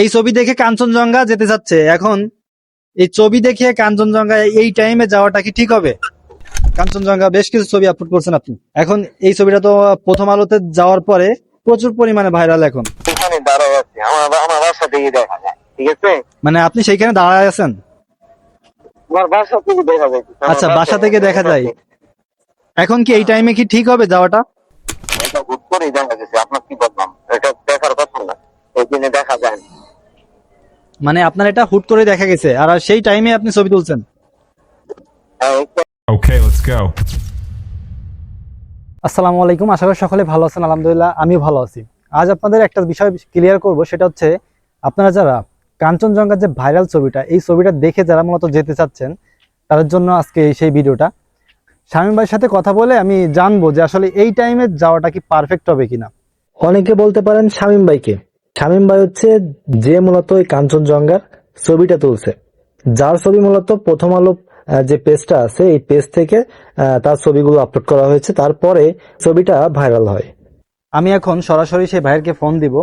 এই ছবি দেখে কাঞ্চনজঙ্ঘা যেতে যাচ্ছে। এখন এই ছবি দেখে কাঞ্চনজঙ্ঘা এই টাইমে যাওয়াটা কি ঠিক হবে? কাঞ্চনজঙ্ঘা বেশ কিছু ছবি আপলোড করছেন আপনি। এখন এই ছবিটা তো প্রথম আলোতে যাওয়ার পরে প্রচুর পরিমাণে ভাইরাল এখন। এখানে দাঁড়াও আছে। আমার আমার বাসা থেকে দেখা যায় ঠিক আছে? মানে আপনি সেইখানে দাঁড়ায় আছেন? আমার বাসা থেকে দেখা যায়। আচ্ছা বাসা থেকে দেখা যায়। এখন কি এই টাইমে কি ঠিক হবে যাওয়াটা? এটা হুট করেই দেখা গেছে। আপনার কি বললাম? এটা দেখার কথা না। ওই দিনে মানে আপনার এটা হুট করে দেখা গেছে আর সেই টাইমে আপনি ছবি তুলছেন। হ্যাঁ, আসসালামু আলাইকুম আশা করি সকলে ভালো আছেন আলহামদুলিল্লাহ আমিও ভালো আছি। আজ আপনাদের একটা বিষয় ক্লিয়ার করব সেটা হচ্ছে আপনারা যারা কাঞ্চনজঙ্ঘার যে ভাইরাল ছবিটা এই ছবিটা দেখে যারা মূলত যেতে চাচ্ছেন তাদের জন্য আজকে সেই ভিডিওটা। শামীম ভাইয়ের সাথে কথা বলে আমি জানব যে আসলে এই টাইমে যাওয়াটা কি পারফেক্ট হবে কিনা। অনেকে বলতে পারেন শামীম ভাইকে। শামীম ভাই হচ্ছে যে মূলত ওই কাঞ্চনজঙ্ঘার ছবিটা তুলছে। যার ছবি মূলত প্রথম আলো যে পেজটা আছে, এই পেজ থেকে তার ছবিগুলো আপলোড করা হয়েছে। তারপরে ছবিটা ভাইরাল হয়। আমি এখন সরাসরি সেই ভাইয়েরকে ফোন দিব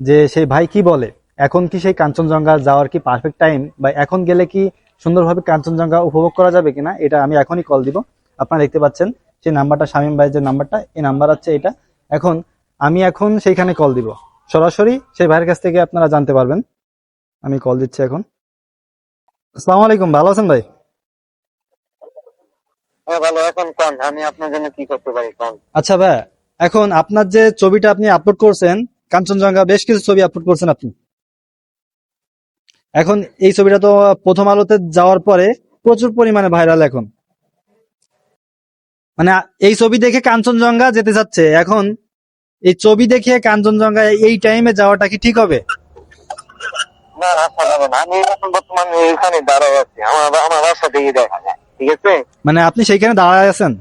যে সেই ভাই কি বলে? এখন কি সেই কাঞ্চনজঙ্ঘা যাওয়ার কি পারফেক্ট টাইম বা এখন গেলে কি সুন্দরভাবে কাঞ্চনজঙ্ঘা উপভোগ করা যাবে কিনা? এটা আমি এখনই কল দিব। আপনারা দেখতে পাচ্ছেন সেই নাম্বারটা শামীম ভাইয়ের যে নাম্বারটা এই নাম্বার আছে এটা। এখন, আমি এখন সেইখানে কল দিব। সরাসরি সেই ভাইয়ের কাছ থেকে আপনারা জানতে পারবেন। আমি কল দিচ্ছি এখন। আসসালামু আলাইকুম ভালো আছেন ভাই? হ্যাঁ ভালো এখন কোন? আমি আপনার জন্য কি করতে পারি আচ্ছা ভাই এখন আপনার যে ছবিটা আপনি আপলোড করছেন কাঞ্চনজঙ্ঘা বেশ কিছু ছবি আপলোড করছেন আপনি। এখন এই ছবিটা তো প্রথম আলোতে যাওয়ার পরে প্রচুর পরিমাণে ভাইরাল এখন। মানে এই ছবি দেখে কাঞ্চনজঙ্ঘা যেতে চাচ্ছে এখন এই ছবি দেখিয়ে কাঞ্চনজঙ্ঘা এই টাইমে যাওয়াটা কি ঠিক হবে? না আসা যাবে না আমি এখন বর্তমানে এখানে দাঁড়াও আছি। আমার আমার বাসা থেকে দেখা যায় ঠিক আছে? মানে আপনি সেইখানে দাঁড়ায় আছেন?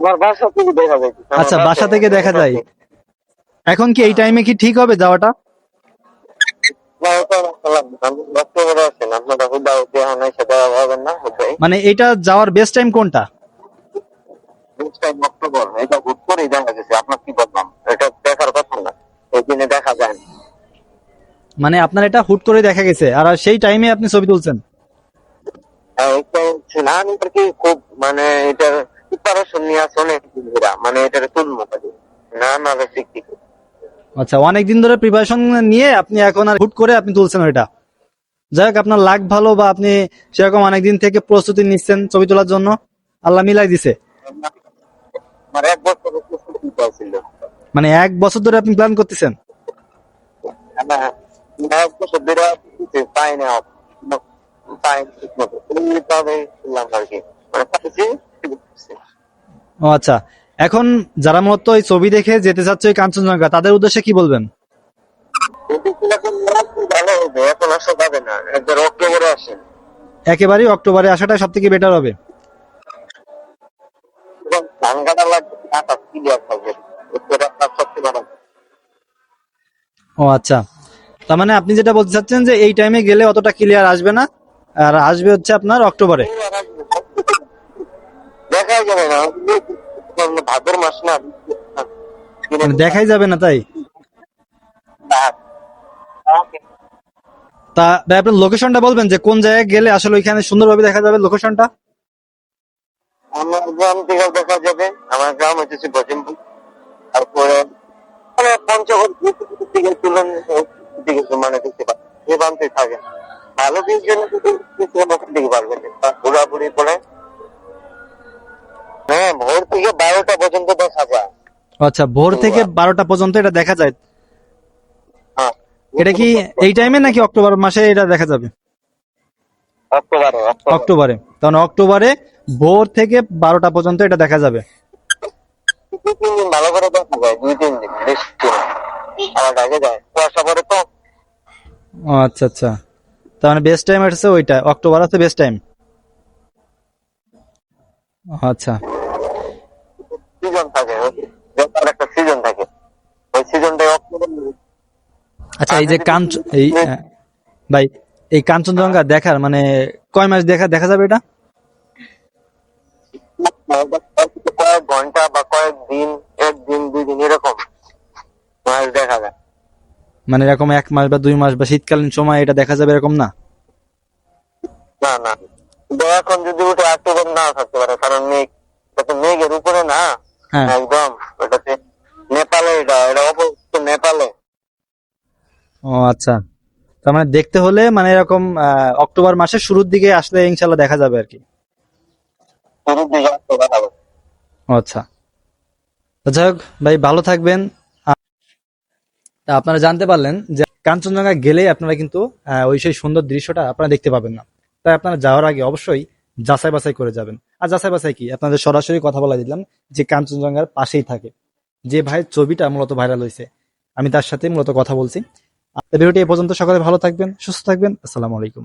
আমার বাসা থেকে দেখা যায়। আচ্ছা বাসা থেকে দেখা যায়। এখন কি এই টাইমে কি ঠিক হবে যাওয়াটা? মানে এটা যাওয়ার বেস্ট টাইম কোনটা? টাইম অক্টোবর এটা হুট করেই দেখা গেছে আপনার কি এটা দেখার কথা না ওই দিনে দেখা যায় না। মানে আপনার এটা হুট করে দেখা গেছে আর সেই টাইমে আপনি ছবি তুলছেন? হ্যাঁ, ওইটা হচ্ছে না আমি কি খুব মানে এটার প্রিপারেশন নিয়ে আছে অনেক। মানে এটার না না বেশি আচ্ছা অনেক দিন ধরে প্রিপারেশন নিয়ে আপনি এখন আর হুট করে আপনি তুলছেন ওইটা। যাই হোক আপনার লাগ ভালো বা আপনি সেরকম অনেকদিন থেকে প্রস্তুতি নিচ্ছেন ছবি তোলার জন্য আল্লাহ মিলাই দিছে। আমার এক বছর ছিল। মানে এক বছর ধরে আপনি প্ল্যান করতেছেন? এক বছর ধরে পাই না পাই ঠিক মতো। তবে আর কি। মানে ও আচ্ছা। এখন যারা মূলত ওই ছবি দেখে যেতে চাচ্ছে ওই কাঞ্চনজঙ্ঘা তাদের উদ্দেশ্যে কি বলবেন? ভালো হবে এখন আসা যাবে না। একবার অক্টোবরে আসেন। একেবারেই অক্টোবরে আসাটা সব থেকে বেটার হবে। ক্লিয়ার থাকবে আপনার সবচেয়ে ও আচ্ছা। তার মানে আপনি যেটা বলতে চাচ্ছেন যে এই টাইমে গেলে অতটা ক্লিয়ার আসবে না আর আসবে হচ্ছে আপনার অক্টোবরে। দেখাই যাবে না ভাদ্র মাস না মানে দেখাই যাবে না তাই? তা ভাই আপনার লোকেশনটা বলবেন যে কোন জায়গায় গেলে আসলে ওইখানে সুন্দরভাবে দেখা যাবে লোকেশনটা আমার গ্রাম দেখা যাবে আমার গ্রাম হচ্ছে বজিমপুর তারপরে মানে পঞ্চগড় তুলন দিকে মানে দেখতে পাবে প্রান্তে থাকে। ভালো দিক জন্য থেকে পারবেন ঘোরাঘুরি করে। হ্যাঁ ভোর থেকে বারোটা পর্যন্ত দেখা যায়। আচ্ছা ভোর থেকে বারোটা পর্যন্ত এটা দেখা যায়? হ্যাঁ। এটা কি এই টাইমে নাকি অক্টোবর মাসে এটা দেখা যাবে? অক্টোবরে তখন অক্টোবরে ভোর থেকে বারোটা পর্যন্ত এটা দেখা যাবে। আচ্ছা আচ্ছা। তার বেস্ট টাইম ওইটা অক্টোবর আছে বেস্ট টাইম আচ্ছা। সিজন থাকে একটা সিজন থাকে ওই সিজনটাই অক্টোবর। আচ্ছা এই যে কাঞ্চ এই ভাই এই কাঞ্চনজঙ্ঘা দেখার মানে কয় মাস দেখা দেখা যাবে এটা? কয়েক ঘণ্টা বা কয়েক দিন একদিন দুই দিন এরকম মাছ দেখা যায় মানে এরকম এক মাস বা দুই মাস বা শীতকালীন সময় এটা দেখা যাবে এরকম না? না না। এখন যদি উঠে অক্টোবর না থাকতে পারে কারণ মেঘ এটা তো মেঘের উপরে না? হ্যাঁ। একদম ওটাতে নেপালে এটা এটা অবস্থিত নেপালে। ও আচ্ছা। তার মানে দেখতে হলে মানে এরকম অক্টোবর মাসের শুরুর দিকে আসলে ইনশাল্লাহ দেখা যাবে আর কি। আচ্ছা। যাই হোক ভাই ভালো থাকবেন। আপনারা জানতে পারলেন যে কাঞ্চনজঙ্ঘা গেলেই আপনারা কিন্তু ওই সেই সুন্দর দৃশ্যটা আপনারা দেখতে পাবেন না। তাই আপনারা যাওয়ার আগে অবশ্যই যাচাই বাছাই করে যাবেন। আর যাচাই বাছাই কি? আপনাদের সরাসরি কথা বলা দিলাম যে কাঞ্চনজঙ্ঘার পাশেই থাকে। যে ভাইয়ের ছবিটা মূলত ভাইরাল হয়েছে। আমি তার সাথে মূলত কথা বলছি। ভিডিওটি এ পর্যন্ত। সকালে ভালো থাকবেন সুস্থ থাকবেন। আসসালামু আলাইকুম।